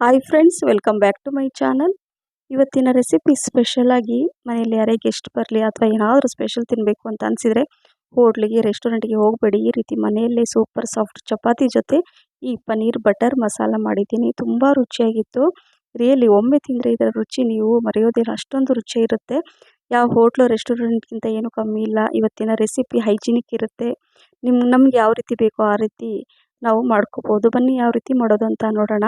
Hi friends welcome back to my channel ಇವತ್ತಿನ recipe ಸ್ಪೆಷಲಾಗಿ ಮನೆಯಲ್ಲಿ ಯಾರೇ ಗೆಸ್ಟ್ ಬರಲಿ ಅಥವಾ ಏನಾದರೂ ಸ್ಪೆಷಲ್ ತಿನ್ನಬೇಕು ಅಂತ ಅನಿಸಿದರೆ ಹೋಟ್ಲಿಗೆ ರೆಸ್ಟೋರೆಂಟ್ಗೆ ಹೋಗಬೇಡಿ. ಈ ರೀತಿ ಮನೆಯಲ್ಲೇ ಸೂಪರ್ ಸಾಫ್ಟ್ ಚಪಾತಿ ಜೊತೆ ಈ ಪನ್ನೀರ್ ಬಟರ್ ಮಸಾಲ ಮಾಡಿದ್ದೀನಿ. ತುಂಬ ರುಚಿಯಾಗಿತ್ತು. ರಿಯಲಿ ಒಮ್ಮೆ ತಿಂದರೆ ಇದರ ರುಚಿ ನೀವು ಮರೆಯೋದಿಲ್ಲ. ಅಷ್ಟೊಂದು ರುಚಿ ಇರುತ್ತೆ. ಯಾವ ಹೋಟ್ಲು ರೆಸ್ಟೋರೆಂಟ್ಗಿಂತ ಏನೂ ಕಮ್ಮಿ ಇಲ್ಲ. ಇವತ್ತಿನ ರೆಸಿಪಿ ಹೈಜಿನಿಕ್ ಇರುತ್ತೆ. ನಿಮ್ಮ ನಮ್ಗೆ ಯಾವ ರೀತಿ ಬೇಕೋ ಆ ರೀತಿ ನಾವು ಮಾಡ್ಕೋಬೋದು. ಬನ್ನಿ ಯಾವ ರೀತಿ ಮಾಡೋದು ಅಂತ ನೋಡೋಣ.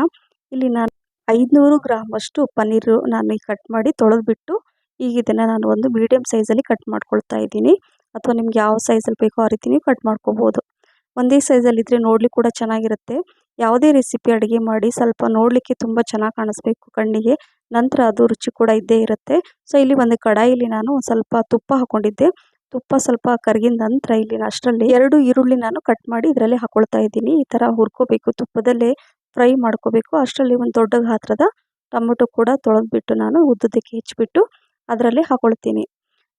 ಇಲ್ಲಿ ನಾನು ಐದುನೂರು ಗ್ರಾಮಷ್ಟು ಪನ್ನೀರು ನಾನು ಈಗ ಕಟ್ ಮಾಡಿ ತೊಳೆದ್ಬಿಟ್ಟು, ಈಗ ಇದನ್ನು ನಾನು ಒಂದು ಮೀಡಿಯಮ್ ಸೈಜಲ್ಲಿ ಕಟ್ ಮಾಡ್ಕೊಳ್ತಾ ಇದ್ದೀನಿ. ಅಥವಾ ನಿಮ್ಗೆ ಯಾವ ಸೈಜಲ್ಲಿ ಬೇಕೋ ಆ ರೀತಿ ನೀವು ಕಟ್ ಮಾಡ್ಕೋಬೋದು. ಒಂದೇ ಸೈಜಲ್ಲಿದ್ದರೆ ನೋಡ್ಲಿಕ್ಕೆ ಕೂಡ ಚೆನ್ನಾಗಿರುತ್ತೆ. ಯಾವುದೇ ರೆಸಿಪಿ ಅಡುಗೆ ಮಾಡಿ ಸ್ವಲ್ಪ ನೋಡಲಿಕ್ಕೆ ತುಂಬ ಚೆನ್ನಾಗಿ ಕಾಣಿಸ್ಬೇಕು ಕಣ್ಣಿಗೆ. ನಂತರ ಅದು ರುಚಿ ಕೂಡ ಇದ್ದೇ ಇರುತ್ತೆ. ಸೊ ಇಲ್ಲಿ ಒಂದು ಕಡಾಯಿಲಿ ನಾನು ಸ್ವಲ್ಪ ತುಪ್ಪ ಹಾಕ್ಕೊಂಡಿದ್ದೆ ತುಪ್ಪ ಸ್ವಲ್ಪ ಕರಗಿದ ನಂತರ ಇಲ್ಲಿ ಅಷ್ಟರಲ್ಲಿ ಎರಡು ಈರುಳ್ಳಿ ನಾನು ಕಟ್ ಮಾಡಿ ಇದರಲ್ಲಿ ಹಾಕೊಳ್ತಾ ಇದ್ದೀನಿ. ಈ ಥರ ಹುರ್ಕೋಬೇಕು ತುಪ್ಪದಲ್ಲೇ. ಫ್ರೈ ಮಾಡ್ಕೋಬೇಕು. ಅಷ್ಟರಲ್ಲಿ ಒಂದು ದೊಡ್ಡ ಗಾತ್ರದ ಟೊಮೊಟೊ ಕೂಡ ತೊಳೆದ್ಬಿಟ್ಟು ನಾನು ಉದ್ದದಕ್ಕೆ ಹೆಚ್ಚಿಬಿಟ್ಟು ಅದರಲ್ಲಿ ಹಾಕೊಳ್ತೀನಿ.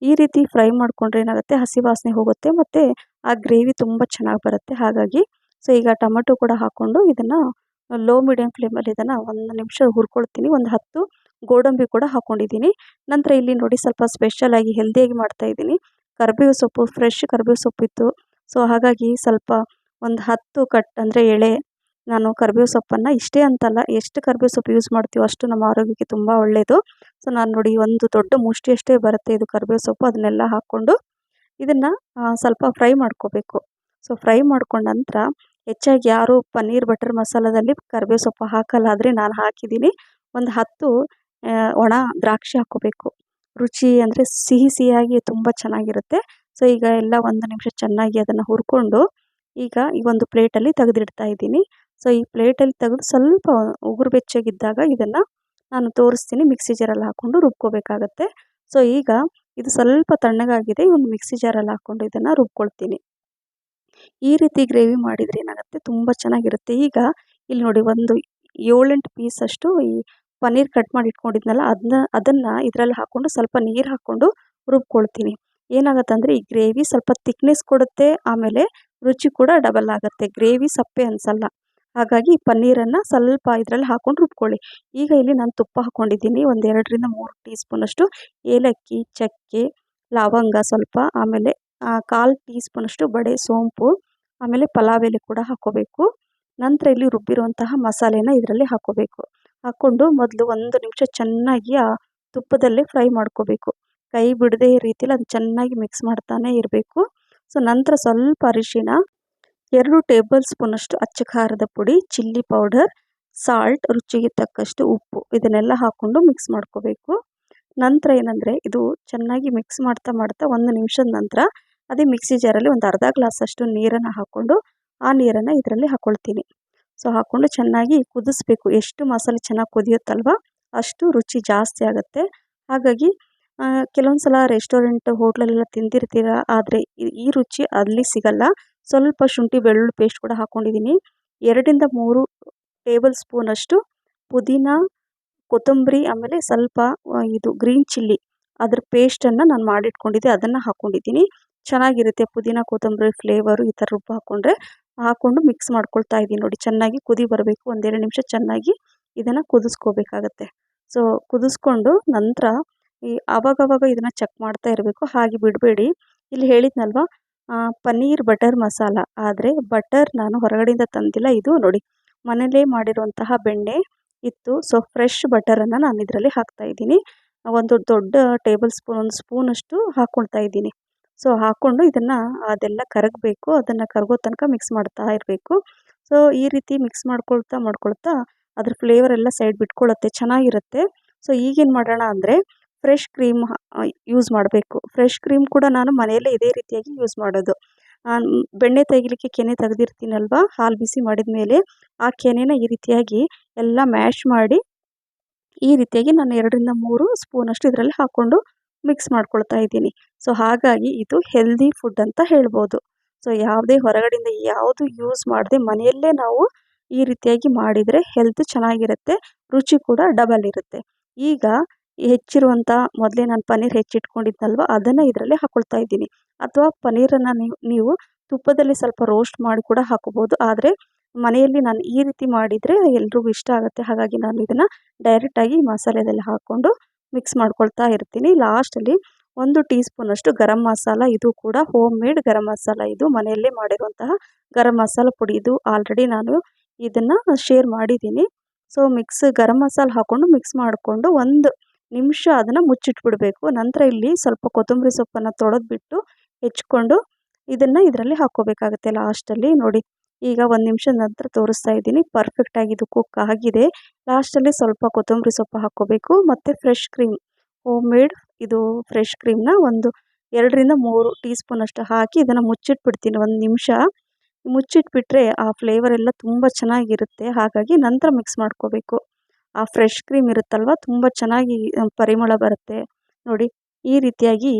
ಈ ರೀತಿ ಫ್ರೈ ಮಾಡಿಕೊಂಡ್ರೆ ಏನಾಗುತ್ತೆ, ಹಸಿ ವಾಸನೆ ಹೋಗುತ್ತೆ ಮತ್ತು ಆ ಗ್ರೇವಿ ತುಂಬ ಚೆನ್ನಾಗಿ ಬರುತ್ತೆ. ಹಾಗಾಗಿ ಸೊ, ಈಗ ಟೊಮೆಟೊ ಕೂಡ ಹಾಕ್ಕೊಂಡು ಇದನ್ನು ಲೋ ಮೀಡಿಯಮ್ ಫ್ಲೇಮಲ್ಲಿ ಇದನ್ನು ಒಂದು ನಿಮಿಷ ಹುರ್ಕೊಳ್ತೀನಿ. ಒಂದು ಹತ್ತು ಗೋಡಂಬಿ ಕೂಡ ಹಾಕ್ಕೊಂಡಿದ್ದೀನಿ ನಂತರ ಇಲ್ಲಿ ನೋಡಿ ಸ್ವಲ್ಪ ಸ್ಪೆಷಲಾಗಿ ಹೆಲ್ದಿಯಾಗಿ ಮಾಡ್ತಾಯಿದ್ದೀನಿ ಕರ್ಬೇವು ಸೊಪ್ಪು ಫ್ರೆಶ್ ಕರಿಬೇವು ಸೊಪ್ಪಿತ್ತು. ಸೊ, ಹಾಗಾಗಿ ಸ್ವಲ್ಪ ಒಂದು ಹತ್ತು ಕಟ್ ಅಂದರೆ ಎಳೆ ನಾನು ಕರಿಬೇವು ಸೊಪ್ಪನ್ನು ಇಷ್ಟೇ ಅಂತಲ್ಲ ಎಷ್ಟು ಕರಿಬೇವು ಸೊಪ್ಪು ಯೂಸ್ ಮಾಡ್ತೀವೋ ಅಷ್ಟು ನಮ್ಮ ಆರೋಗ್ಯಕ್ಕೆ ತುಂಬ ಒಳ್ಳೆಯದು ಸೊ ನಾನು ನೋಡಿ ಒಂದು ದೊಡ್ಡ ಮುಷ್ಟಿಯಷ್ಟೇ ಬರುತ್ತೆ ಇದು ಕರಿಬೇವು ಸೊಪ್ಪು. ಅದನ್ನೆಲ್ಲ ಹಾಕ್ಕೊಂಡು ಇದನ್ನು ಸ್ವಲ್ಪ ಫ್ರೈ ಮಾಡ್ಕೋಬೇಕು. ಸೊ ಫ್ರೈ ಮಾಡ್ಕೊಂಡ ನಂತರ ಹೆಚ್ಚಾಗಿ ಯಾರು ಪನ್ನೀರ್ ಬಟರ್ ಮಸಾಲದಲ್ಲಿ ಕರಿಬೇವು ಸೊಪ್ಪು ಹಾಕಲ್ಲ ಆದರೆ ನಾನು ಹಾಕಿದ್ದೀನಿ. ಒಂದು ಹತ್ತು ಒಣ ದ್ರಾಕ್ಷಿ ಹಾಕ್ಕೋಬೇಕು. ರುಚಿ ಅಂದರೆ ಸಿಹಿ ಸಿಹಿಯಾಗಿ ತುಂಬ ಚೆನ್ನಾಗಿರುತ್ತೆ. ಸೊ ಈಗ ಎಲ್ಲ ಒಂದು ನಿಮಿಷ ಚೆನ್ನಾಗಿ ಅದನ್ನು ಹುರ್ಕೊಂಡು ಈಗ ಈ ಒಂದು ಪ್ಲೇಟಲ್ಲಿ ತೆಗೆದಿಡ್ತಾ ಇದ್ದೀನಿ. ಸೊ, ಈ ಪ್ಲೇಟಲ್ಲಿ ತೆಗೆದು ಸ್ವಲ್ಪ ಉಗುರು ಬೆಚ್ಚಗಿದ್ದಾಗ ಇದನ್ನು ನಾನು ತೋರಿಸ್ತೀನಿ. ಮಿಕ್ಸಿ ಜಾರಲ್ಲಿ ಹಾಕ್ಕೊಂಡು ರುಬ್ಕೋಬೇಕಾಗತ್ತೆ. ಸೊ, ಈಗ ಇದು ಸ್ವಲ್ಪ ತಣ್ಣಗಾಗಿದೆ. ಒಂದು ಮಿಕ್ಸಿ ಜಾರಲ್ಲಿ ಹಾಕ್ಕೊಂಡು ಇದನ್ನು ರುಬ್ಕೊಳ್ತೀನಿ. ಈ ರೀತಿ ಗ್ರೇವಿ ಮಾಡಿದರೆ ಏನಾಗುತ್ತೆ? ತುಂಬ ಚೆನ್ನಾಗಿರುತ್ತೆ. ಈಗ ಇಲ್ಲಿ ನೋಡಿ ಒಂದು ಏಳೆಂಟು ಪೀಸಷ್ಟು ಈ ಪನ್ನೀರ್ ಕಟ್ ಮಾಡಿ ಇಟ್ಕೊಂಡಿದ್ನಲ್ಲ ಅದನ್ನ ಅದನ್ನು ಇದರಲ್ಲಿ ಹಾಕ್ಕೊಂಡು ಸ್ವಲ್ಪ ನೀರು ಹಾಕ್ಕೊಂಡು ರುಬ್ಕೊಳ್ತೀನಿ. ಏನಾಗುತ್ತೆ ಅಂದರೆ, ಈ ಗ್ರೇವಿ ಸ್ವಲ್ಪ ತಿಕ್ನೆಸ್ ಕೊಡುತ್ತೆ, ಆಮೇಲೆ ರುಚಿ ಕೂಡ ಡಬಲ್ ಆಗುತ್ತೆ. ಗ್ರೇವಿ ಸಪ್ಪೆ ಅನಿಸಲ್ಲ. ಹಾಗಾಗಿ ಪನ್ನೀರನ್ನು ಸ್ವಲ್ಪ ಇದರಲ್ಲಿ ಹಾಕ್ಕೊಂಡು ರುಬ್ಕೊಳ್ಳಿ. ಈಗ ಇಲ್ಲಿ ನಾನು ತುಪ್ಪ ಹಾಕ್ಕೊಂಡಿದ್ದೀನಿ, ಒಂದು ಎರಡರಿಂದ ಮೂರು ಟೀ ಸ್ಪೂನಷ್ಟು ಏಲಕ್ಕಿ, ಚಕ್ಕೆ, ಲವಂಗ ಸ್ವಲ್ಪ, ಆಮೇಲೆ ಕಾಲು ಟೀ ಸ್ಪೂನಷ್ಟು ಬಡೆ ಸೋಂಪು, ಆಮೇಲೆ ಪಲಾವ್ ಎಲೆ ಕೂಡ ಹಾಕ್ಕೋಬೇಕು. ನಂತರ ಇಲ್ಲಿ ರುಬ್ಬಿರುವಂತಹ ಮಸಾಲೆನ ಇದರಲ್ಲಿ ಹಾಕ್ಕೋಬೇಕು. ಹಾಕ್ಕೊಂಡು ಮೊದಲು ಒಂದು ನಿಮಿಷ ಚೆನ್ನಾಗಿ ಆ ತುಪ್ಪದಲ್ಲೇ ಫ್ರೈ ಮಾಡ್ಕೋಬೇಕು. ಕೈ ಬಿಡದೆ ರೀತಿಯಲ್ಲಿ ಅದು ಚೆನ್ನಾಗಿ ಮಿಕ್ಸ್ ಮಾಡ್ತಾನೆ ಇರಬೇಕು. ಸೊ, ನಂತರ ಸ್ವಲ್ಪ ಅರಿಶಿನ ಎರಡು ಟೇಬಲ್ ಸ್ಪೂನಷ್ಟು ಅಚ್ಚ ಖಾರದ ಪುಡಿ, ಚಿಲ್ಲಿ ಪೌಡರ್, ಸಾಲ್ಟ್, ರುಚಿಗೆ ತಕ್ಕಷ್ಟು ಉಪ್ಪು. ಇದನ್ನೆಲ್ಲ ಹಾಕ್ಕೊಂಡು ಮಿಕ್ಸ್ ಮಾಡ್ಕೋಬೇಕು. ನಂತರ ಏನಂದರೆ, ಇದು ಚೆನ್ನಾಗಿ ಮಿಕ್ಸ್ ಮಾಡ್ತಾ ಮಾಡ್ತಾ ಒಂದು ನಿಮಿಷದ ನಂತರ ಅದೇ ಮಿಕ್ಸಿ ಜಾರಲ್ಲಿ ಒಂದು ಅರ್ಧ ಗ್ಲಾಸಷ್ಟು ನೀರನ್ನು ಹಾಕ್ಕೊಂಡು ಆ ನೀರನ್ನು ಇದರಲ್ಲಿ ಹಾಕ್ಕೊಳ್ತೀನಿ ಸೊ ಹಾಕ್ಕೊಂಡು ಚೆನ್ನಾಗಿ ಕುದಿಸ್ಬೇಕು. ಎಷ್ಟು ಮಸಾಲೆ ಚೆನ್ನಾಗಿ ಕುದಿಯುತ್ತಲ್ವ, ಅಷ್ಟು ರುಚಿ ಜಾಸ್ತಿ ಆಗುತ್ತೆ. ಹಾಗಾಗಿ ಕೆಲವೊಂದು ಸಲ ರೆಸ್ಟೋರೆಂಟ್ ಹೋಟ್ಲಲ್ಲೆಲ್ಲ ತಿಂದಿರ್ತೀರ, ಆದರೆ ಈ ರುಚಿ ಅಲ್ಲಿ ಸಿಗಲ್ಲ. ಸ್ವಲ್ಪ ಶುಂಠಿ, ಬೆಳ್ಳುಳ್ಳಿ ಪೇಸ್ಟ್ ಕೂಡ ಹಾಕ್ಕೊಂಡಿದ್ದೀನಿ ಎರಡರಿಂದ ಮೂರು ಟೇಬಲ್ ಸ್ಪೂನಷ್ಟು ಪುದೀನ, ಕೊತ್ತಂಬರಿ, ಆಮೇಲೆ ಸ್ವಲ್ಪ ಇದು ಗ್ರೀನ್ ಚಿಲ್ಲಿ ಅದ್ರ ಪೇಸ್ಟನ್ನು ನಾನು ಮಾಡಿಟ್ಕೊಂಡಿದ್ದೆ, ಅದನ್ನು ಹಾಕ್ಕೊಂಡಿದ್ದೀನಿ ಚೆನ್ನಾಗಿರುತ್ತೆ ಪುದೀನ, ಕೊತ್ತಂಬರಿ ಫ್ಲೇವರು ಈ ಥರ ರುಬ್ಬು ಹಾಕ್ಕೊಂಡ್ರೆ ಹಾಕ್ಕೊಂಡು ಮಿಕ್ಸ್ ಮಾಡ್ಕೊಳ್ತಾ ಇದ್ದೀನಿ ನೋಡಿ, ಚೆನ್ನಾಗಿ ಕುದಿ ಬರಬೇಕು, ಒಂದೆರಡು ನಿಮಿಷ ಚೆನ್ನಾಗಿ ಇದನ್ನು ಕುದಿಸ್ಕೋಬೇಕಾಗತ್ತೆ. ಸೊ ಕುದಿಸ್ಕೊಂಡು ನಂತರ ಈ ಆವಾಗವಾಗ ಇದನ್ನು ಚೆಕ್ ಮಾಡ್ತಾ ಇರಬೇಕು, ಹಾಗೆ ಬಿಡಬೇಡಿ. ಇಲ್ಲಿ ಹೇಳಿದ್ನಲ್ವ ಪನ್ನೀರ್ ಬಟರ್ ಮಸಾಲ. ಆದರೆ ಬಟರ್ ನಾನು ಹೊರಗಡೆಯಿಂದ ತಂದಿಲ್ಲ. ಇದು ನೋಡಿ ಮನೆಯಲ್ಲೇ ಮಾಡಿರುವಂತಹ ಬೆಣ್ಣೆ ಇತ್ತು. ಸೊ ಫ್ರೆಶ್ ಬಟರನ್ನು ನಾನು ಇದರಲ್ಲಿ ಹಾಕ್ತಾ ಇದ್ದೀನಿ. ಒಂದು ದೊಡ್ಡ ಟೇಬಲ್ ಸ್ಪೂನ್ ಒಂದು ಸ್ಪೂನಷ್ಟು ಹಾಕ್ಕೊಳ್ತಾ ಇದ್ದೀನಿ. ಸೊ ಹಾಕ್ಕೊಂಡು ಇದನ್ನು ಅದೆಲ್ಲ ಕರಗಬೇಕು. ಅದನ್ನು ಕರಗೋ ತನಕ ಮಿಕ್ಸ್ ಮಾಡ್ತಾ ಇರಬೇಕು. ಸೊ ಈ ರೀತಿ ಮಿಕ್ಸ್ ಮಾಡ್ಕೊಳ್ತಾ ಮಾಡ್ಕೊಳ್ತಾ ಅದ್ರ ಫ್ಲೇವರ್ ಎಲ್ಲ ಸೈಡ್ ಬಿಟ್ಕೊಳ್ಳುತ್ತೆ ಚೆನ್ನಾಗಿರುತ್ತೆ. ಸೊ ಈಗೇನು ಮಾಡೋಣ ಅಂದರೆ ಫ್ರೆಶ್ ಕ್ರೀಮ್ ಯೂಸ್ ಮಾಡಬೇಕು. ಫ್ರೆಶ್ ಕ್ರೀಮ್ ಕೂಡ ನಾನು ಮನೆಯಲ್ಲೇ ಇದೇ ರೀತಿಯಾಗಿ ಯೂಸ್ ಮಾಡೋದು. ಬೆಣ್ಣೆ ತೆಗಿಲಿಕ್ಕೆ ಕೆನೆ ತೆಗೆದಿರ್ತೀನಲ್ವ? ಹಾಲು ಬಿಸಿ ಮಾಡಿದ ಮೇಲೆ ಆ ಕೆನೆನ ಈ ರೀತಿಯಾಗಿ ಎಲ್ಲ ಮ್ಯಾಶ್ ಮಾಡಿ ಈ ರೀತಿಯಾಗಿ ನಾನು ಎರಡರಿಂದ ಮೂರು ಸ್ಪೂನಷ್ಟು ಇದರಲ್ಲಿ ಹಾಕ್ಕೊಂಡು ಮಿಕ್ಸ್ ಮಾಡ್ಕೊಳ್ತಾ ಇದ್ದೀನಿ. ಸೊ ಹಾಗಾಗಿ ಇದು ಹೆಲ್ದಿ ಫುಡ್ ಅಂತ ಹೇಳ್ಬೋದು. ಸೊ ಯಾವುದೇ ಹೊರಗಡೆಯಿಂದ ಯಾವುದು ಯೂಸ್ ಮಾಡದೆ ಮನೆಯಲ್ಲೇ ನಾವು ಈ ರೀತಿಯಾಗಿ ಮಾಡಿದರೆ ಹೆಲ್ತ್ ಚೆನ್ನಾಗಿರುತ್ತೆ, ರುಚಿ ಕೂಡ ಡಬಲ್ ಇರುತ್ತೆ. ಈಗ ಹೆಚ್ಚಿರುವಂಥ ಮೊದಲೇ ನಾನು ಪನ್ನೀರ್ ಹೆಚ್ಚಿಟ್ಕೊಂಡಿದ್ನಲ್ವ, ಅದನ್ನು ಇದರಲ್ಲಿ ಹಾಕ್ಕೊಳ್ತಾ ಇದ್ದೀನಿ. ಅಥವಾ ಪನ್ನೀರನ್ನು ನೀವು ನೀವು ತುಪ್ಪದಲ್ಲಿ ಸ್ವಲ್ಪ ರೋಸ್ಟ್ ಮಾಡಿ ಕೂಡ ಹಾಕೋಬೋದು. ಆದರೆ ಮನೆಯಲ್ಲಿ ನಾನು ಈ ರೀತಿ ಮಾಡಿದರೆ ಎಲ್ರಿಗೂ ಇಷ್ಟ ಆಗುತ್ತೆ. ಹಾಗಾಗಿ ನಾನು ಇದನ್ನು ಡೈರೆಕ್ಟಾಗಿ ಮಸಾಲೆದಲ್ಲಿ ಹಾಕ್ಕೊಂಡು ಮಿಕ್ಸ್ ಮಾಡ್ಕೊಳ್ತಾ ಇರ್ತೀನಿ. ಲಾಸ್ಟಲ್ಲಿ ಒಂದು ಟೀ ಸ್ಪೂನಷ್ಟು ಗರಂ ಮಸಾಲ, ಇದು ಕೂಡ ಹೋಮ್ ಮೇಡ್ ಗರಂ ಮಸಾಲ. ಇದು ಮನೆಯಲ್ಲೇ ಮಾಡಿರುವಂತಹ ಗರಂ ಮಸಾಲ ಪುಡಿ. ಇದು ಆಲ್ರೆಡಿ ನಾನು ಇದನ್ನು ಶೇರ್ ಮಾಡಿದ್ದೀನಿ. ಸೊ ಮಿಕ್ಸ್ ಗರಂ ಮಸಾಲ ಹಾಕ್ಕೊಂಡು ಮಿಕ್ಸ್ ಮಾಡಿಕೊಂಡು ಒಂದು ನಿಮಿಷ ಅದನ್ನು ಮುಚ್ಚಿಟ್ಬಿಡಬೇಕು. ನಂತರ ಇಲ್ಲಿ ಸ್ವಲ್ಪ ಕೊತ್ತಂಬರಿ ಸೊಪ್ಪನ್ನು ತೊಳೆದ್ಬಿಟ್ಟು ಹೆಚ್ಕೊಂಡು ಇದನ್ನು ಇದರಲ್ಲಿ ಹಾಕ್ಕೋಬೇಕಾಗುತ್ತೆ ಲಾಸ್ಟಲ್ಲಿ. ನೋಡಿ, ಈಗ ಒಂದು ನಿಮಿಷ ನಂತರ ತೋರಿಸ್ತಾ ಇದ್ದೀನಿ. ಪರ್ಫೆಕ್ಟಾಗಿ ಇದು ಕುಕ್ ಆಗಿದೆ. ಲಾಸ್ಟಲ್ಲಿ ಸ್ವಲ್ಪ ಕೊತ್ತಂಬರಿ ಸೊಪ್ಪು ಹಾಕ್ಕೋಬೇಕು. ಮತ್ತು ಫ್ರೆಶ್ ಕ್ರೀಮ್ ಹೋಮ್ ಮೇಡ್ ಇದು ಫ್ರೆಶ್ ಕ್ರೀಮ್ನ ಒಂದು ಎರಡರಿಂದ ಮೂರು ಟೀ ಸ್ಪೂನಷ್ಟು ಹಾಕಿ ಇದನ್ನು ಮುಚ್ಚಿಟ್ಬಿಡ್ತೀನಿ ಒಂದು ನಿಮಿಷ. ಮುಚ್ಚಿಟ್ಬಿಟ್ರೆ ಆ ಫ್ಲೇವರ್ ಎಲ್ಲ ತುಂಬ ಚೆನ್ನಾಗಿರುತ್ತೆ. ಹಾಗಾಗಿ ನಂತರ ಮಿಕ್ಸ್ ಮಾಡ್ಕೋಬೇಕು. ಆ ಫ್ರೆಶ್ ಕ್ರೀಮ್ ಇರುತ್ತಲ್ವ, ತುಂಬ ಚೆನ್ನಾಗಿ ಪರಿಮಳ ಬರುತ್ತೆ. ನೋಡಿ, ಈ ರೀತಿಯಾಗಿ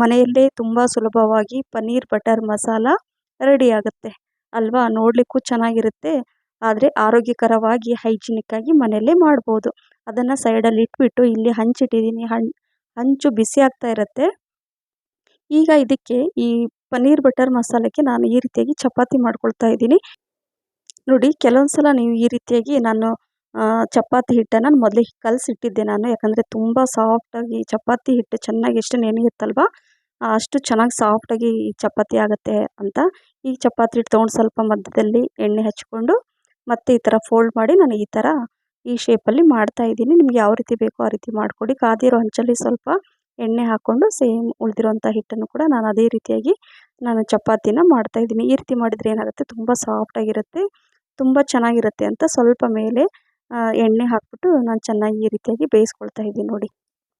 ಮನೆಯಲ್ಲೇ ತುಂಬ ಸುಲಭವಾಗಿ ಪನ್ನೀರ್ ಬಟರ್ ಮಸಾಲ ರೆಡಿ ಆಗುತ್ತೆ. ಅಲ್ವಾ, ನೋಡಲಿಕ್ಕೂ ಚೆನ್ನಾಗಿರುತ್ತೆ. ಆದರೆ ಆರೋಗ್ಯಕರವಾಗಿ ಹೈಜಿನಿಕ್ಕಾಗಿ ಮನೆಯಲ್ಲೇ ಮಾಡ್ಬೋದು. ಅದನ್ನು ಸೈಡಲ್ಲಿ ಇಟ್ಬಿಟ್ಟು ಇಲ್ಲಿ ಹಂಚಿಟ್ಟಿದ್ದೀನಿ ಹಂಚು ಬಿಸಿ ಆಗ್ತಾ ಇರುತ್ತೆ. ಈಗ ಇದಕ್ಕೆ ಈ ಪನ್ನೀರ್ ಬಟರ್ ಮಸಾಲಕ್ಕೆ ನಾನು ಈ ರೀತಿಯಾಗಿ ಚಪಾತಿ ಮಾಡ್ಕೊಳ್ತಾ ಇದ್ದೀನಿ. ನೋಡಿ ಕೆಲವೊಂದು ಸಲ ನೀವು ಈ ರೀತಿಯಾಗಿ ನಾನು ಚಪಾತಿ ಹಿಟ್ಟನ್ನು ಮೊದಲೇ ಕಲಸಿಟ್ಟಿದ್ದೆ ನಾನು. ಯಾಕಂದರೆ ತುಂಬ ಸಾಫ್ಟಾಗಿ ಚಪಾತಿ ಹಿಟ್ಟು ಚೆನ್ನಾಗಿ ಎಷ್ಟು ನೆನೆಯುತ್ತಲ್ವ, ಅಷ್ಟು ಚೆನ್ನಾಗಿ ಸಾಫ್ಟಾಗಿ ಚಪಾತಿ ಆಗುತ್ತೆ ಅಂತ ಈ ಚಪಾತಿ ಹಿಟ್ಟು ತೊಗೊಂಡು ಸ್ವಲ್ಪ ಮಧ್ಯದಲ್ಲಿ ಎಣ್ಣೆ ಹಚ್ಕೊಂಡು ಮತ್ತು ಈ ಥರ ಫೋಲ್ಡ್ ಮಾಡಿ ನಾನು ಈ ಥರ ಈ ಶೇಪಲ್ಲಿ ಮಾಡ್ತಾಯಿದ್ದೀನಿ ನಿಮ್ಗೆ ಯಾವ ರೀತಿ ಬೇಕೋ ಆ ರೀತಿ ಮಾಡಿಕೊಡಿ. ಕಾದಿರೋ ಹಂಚಲ್ಲಿ ಸ್ವಲ್ಪ ಎಣ್ಣೆ ಹಾಕ್ಕೊಂಡು ಸೇಮ್ ಉಳಿದಿರೋಂಥ ಹಿಟ್ಟನ್ನು ಕೂಡ ನಾನು ಅದೇ ರೀತಿಯಾಗಿ ನಾನು ಚಪಾತಿನ ಮಾಡ್ತಾಯಿದ್ದೀನಿ ಈ ರೀತಿ ಮಾಡಿದರೆ ಏನಾಗುತ್ತೆ? ತುಂಬ ಸಾಫ್ಟಾಗಿರುತ್ತೆ ತುಂಬ ಚೆನ್ನಾಗಿರುತ್ತೆ ಅಂತ ಸ್ವಲ್ಪ ಮೇಲೆ ಎಣ್ಣೆ ಹಾಕಿಬಿಟ್ಟು ನಾನು ಚೆನ್ನಾಗಿ ಈ ರೀತಿಯಾಗಿ ಬೇಯಿಸ್ಕೊಳ್ತಾ ಇದ್ದೀನಿ ನೋಡಿ.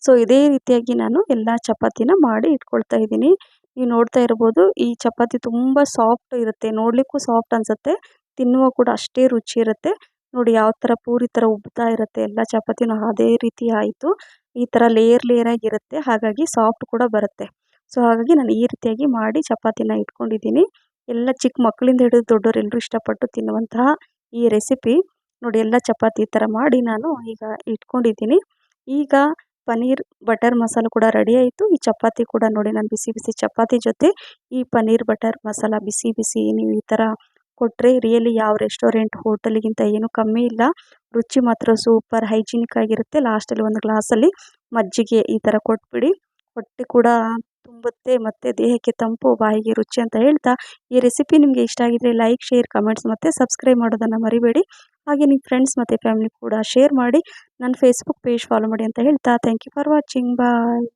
ಸೊ ಇದೇ ರೀತಿಯಾಗಿ ನಾನು ಎಲ್ಲ ಚಪಾತಿನ ಮಾಡಿ ಇಟ್ಕೊಳ್ತಾ ಇದ್ದೀನಿ. ನೀವು ನೋಡ್ತಾ ಇರ್ಬೋದು, ಈ ಚಪಾತಿ ತುಂಬ ಸಾಫ್ಟ್ ಇರುತ್ತೆ. ನೋಡಲಿಕ್ಕೂ ಸಾಫ್ಟ್ ಅನಿಸುತ್ತೆ. ತಿನ್ನುವ ಕೂಡ ಅಷ್ಟೇ ರುಚಿ ಇರುತ್ತೆ. ನೋಡಿ, ಯಾವ ಥರ ಪೂರಿ ಥರ ಉಬ್ತಾ ಇರುತ್ತೆ ಎಲ್ಲ ಚಪಾತಿನೂ ಅದೇ ರೀತಿ ಆಯಿತು. ಈ ಥರ ಲೇಯರ್ ಲೇಯರಾಗಿರುತ್ತೆ ಹಾಗಾಗಿ ಸಾಫ್ಟ್ ಕೂಡ ಬರುತ್ತೆ. ಸೊ ಹಾಗಾಗಿ ನಾನು ಈ ರೀತಿಯಾಗಿ ಮಾಡಿ ಚಪಾತಿನ ಇಟ್ಕೊಂಡಿದ್ದೀನಿ. ಎಲ್ಲ ಚಿಕ್ಕ ಮಕ್ಕಳಿಂದ ಹಿಡಿದು ದೊಡ್ಡವರೆಲ್ಲರೂ ಇಷ್ಟಪಟ್ಟು ತಿನ್ನುವಂತಹ ಈ ರೆಸಿಪಿ ನೋಡಿ ಎಲ್ಲ ಚಪಾತಿ ಥರ ಮಾಡಿ ನಾನು ಈಗ ಇಟ್ಕೊಂಡಿದ್ದೀನಿ. ಈಗ ಪನ್ನೀರ್, ಬಟರ್ ಮಸಾಲ ಕೂಡ ರೆಡಿ ಆಯಿತು. ಈ ಚಪಾತಿ ಕೂಡ ನೋಡಿ ನಾನು ಬಿಸಿ ಬಿಸಿ ಚಪಾತಿ ಜೊತೆ ಈ ಪನ್ನೀರ್, ಬಟರ್ ಮಸಾಲ ಬಿಸಿ ಬಿಸಿ ನೀವು ಈ ಥರ ಕೊಟ್ಟರೆ ರಿಯಲಿ ಯಾವ ರೆಸ್ಟೋರೆಂಟ್ ಹೋಟೆಲ್ಗಿಂತ ಏನೂ ಕಮ್ಮಿ ಇಲ್ಲ. ರುಚಿ ಮಾತ್ರ ಸೂಪರ್ ಹೈಜಿನಿಕ್ ಆಗಿರುತ್ತೆ. ಲಾಸ್ಟಲ್ಲಿ ಒಂದು ಗ್ಲಾಸಲ್ಲಿ ಮಜ್ಜಿಗೆ ಈ ಥರ ಕೊಟ್ಬಿಡಿ. ಹೊಟ್ಟೆ ಕೂಡ ತುಂಬುತ್ತೆ, ಮತ್ತು ದೇಹಕ್ಕೆ ತಂಪು, ಬಾಯಿಗೆ ರುಚಿ ಅಂತ ಹೇಳ್ತಾ ಈ ರೆಸಿಪಿ ನಿಮಗೆ ಇಷ್ಟ ಆಗಿದ್ರೆ ಲೈಕ್ ಶೇರ್ ಕಮೆಂಟ್ಸ್ ಮತ್ತು ಸಬ್ಸ್ಕ್ರೈಬ್ ಮಾಡೋದನ್ನು ಮರಿಬೇಡಿ. ಹಾಗೆ ನಿಮ್ಮ ಫ್ರೆಂಡ್ಸ್ ಮತ್ತು ಫ್ಯಾಮಿಲಿ ಕೂಡ ಶೇರ್ ಮಾಡಿ ನನ್ನ ಫೇಸ್ಬುಕ್ ಪೇಜ್ ಫಾಲೋ ಮಾಡಿ ಅಂತ ಹೇಳ್ತಾ thank you for watching bye